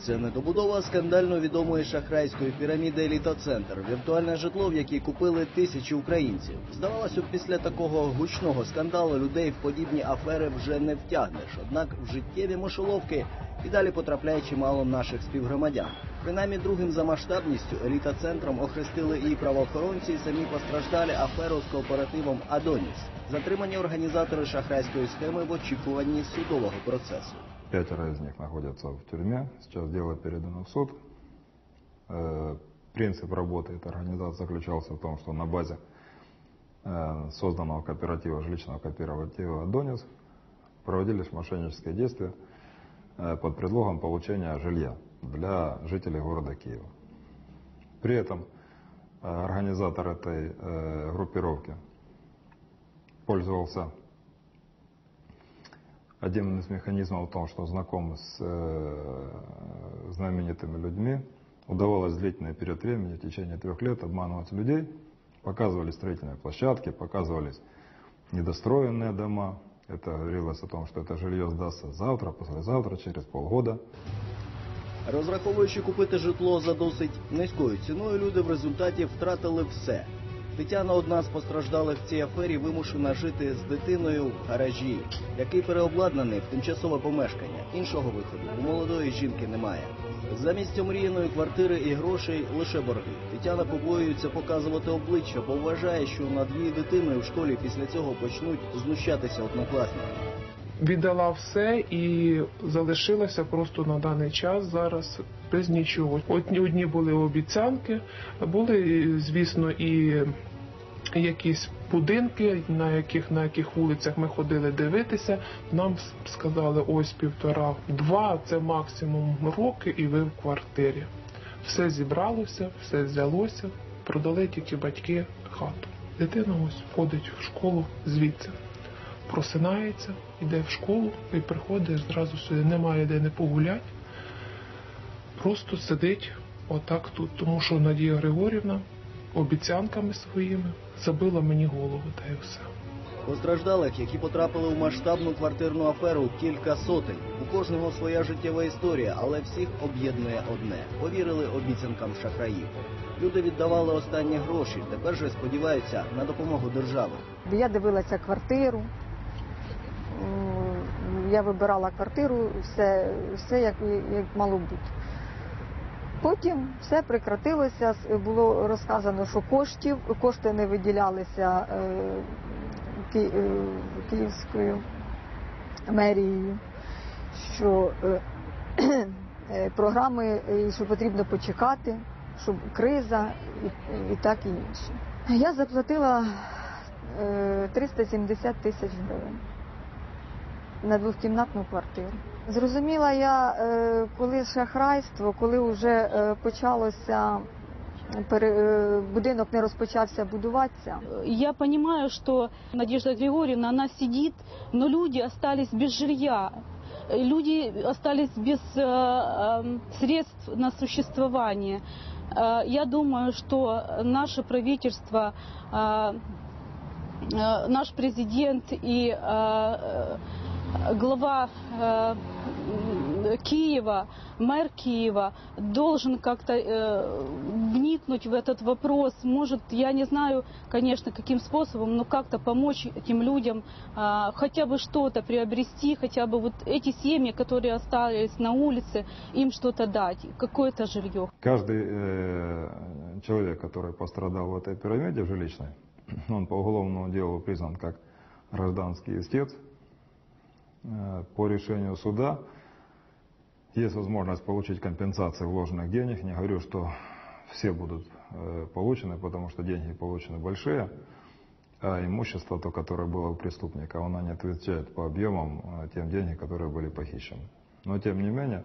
Це недобудова скандально відомої шахрайської піраміди Елітоцентр, віртуальне житло, в якій купили тисячі українців. Здавалося б, після такого гучного скандалу людей в подібні афери вже не втягнеш. Однак в життєві мишоловки і далі потрапляє чимало наших співгромадян. Принаймні другим за масштабністю еліта центром охрестили і правоохоронці, і самі постраждалі аферу з кооперативом Адоніс. Затримані організатори шахрайської схеми в очікуванні судового процесу. Пятеро из них находятся в тюрьме. Сейчас дело передано в суд. Э, Принцип работы этой организации заключался в том, что на базе э, созданного кооператива, жилищного кооператива «Адонис» проводились мошеннические действия э, под предлогом получения жилья для жителей города Киева. При этом организатор этой группировки пользовался один из механизмов в том, что знаком с э, знаменитыми людьми, удавалось длительный период времени, в течение трех лет, обманывать людей, показывали строительные площадки, показывались недостроенные дома. Это говорилось о том, что это жилье сдастся завтра, послезавтра, через полгода. Розраховуючи купити житло за досить низькою ціною, люди в результаті втратили все. Тетяна, одна з постраждалих в цій афері, вимушена жити з дитиною в гаражі, який переобладнаний в тимчасове помешкання. Іншого виходу у молодої жінки немає. Замість омріяної квартири і грошей лише борги. Тетяна побоюється показувати обличчя, бо вважає, що над її дитиною в школі після цього почнуть знущатися однокласники. Віддала все і залишилася просто на даний час зараз без нічого. Одні, були обіцянки, були, звісно, і якісь будинки, на яких на яких вулицях ми ходили дивитися. Нам сказали ось півтора, два це максимум роки, і ви в квартирі. Все зібралося, все взялося, продали тільки батьки хату. Дитина ось ходить в школу звідси просинається, йде в школу і приходить зразу сюди. Немає де не погулять. Просто сидить отак тут. Тому що Надія Григорівна обіцянками своїми забила мені голову та й все. Постраждалих, які потрапили в масштабну квартирну аферу, кілька сотень. У кожного своя життєва історія, але всіх об'єднує одне: повірили обіцянкам шахраїв. Люди віддавали останні гроші. Тепер же сподіваються на допомогу держави. Я дивилася квартиру. Я вибирала квартиру, все, все як, як мало бути. Потім все прекратилося, було розказано, що коштів, кошти не виділялися е, е, Київською мерією, що е, е, програми, е, що потрібно почекати, щоб криза і, і так і інше. Я заплатила е, 370 тисяч гривень на двохкімнатну квартиру. Зрозуміла я, е, коли шахрайство, коли вже е, почалося пере- е, будинок не розпочався будуватися. Я понимаю, что Надежда Григорьевна, она сидит, но люди остались без жилья. Э, Люди остались без э, эм, средств на существование. Э, Я думаю, что наше правительство, э, э, наш президент и э, э, глава э, Киева, мэр Киева должен как-то э, вникнуть в этот вопрос. Может, я не знаю, конечно, каким способом, но как-то помочь этим людям а, хотя бы что-то приобрести, хотя бы вот эти семьи, которые остались на улице, им что-то дать, какое-то жилье. Каждый э, человек, который пострадал в этой пирамиде жилищной, он по уголовному делу признан как гражданский истец. Э, По решению суда есть возможность получить компенсацию вложенных денег. Не говорю, что все будут э, получены, потому что деньги получены большие, а имущество, то, которое было у преступника, оно не отвечает по объемам э, тем денег, которые были похищены. Но тем не менее,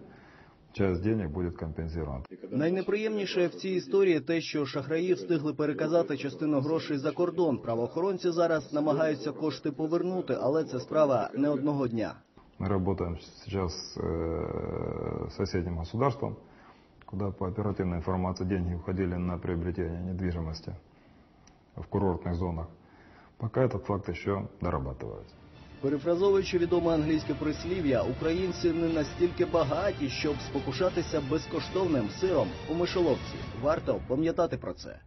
часть денег будет компенсирована. Найнеприємніше в цій історії те, що шахраї встигли переказати частину грошей за кордон. Правоохоронці зараз намагаються кошти повернути, але це справа не одного дня. Мы работаем сейчас с э, соседним государством, куда по оперативной информации деньги уходили на приобретение недвижимости в курортных зонах. Пока этот факт еще дорабатывается. Перефразовуючи відоме англійське прислів'я, українці не настільки багаті, щоб спокушатися безкоштовним сиром у мишоловці. Варто пам'ятати про це.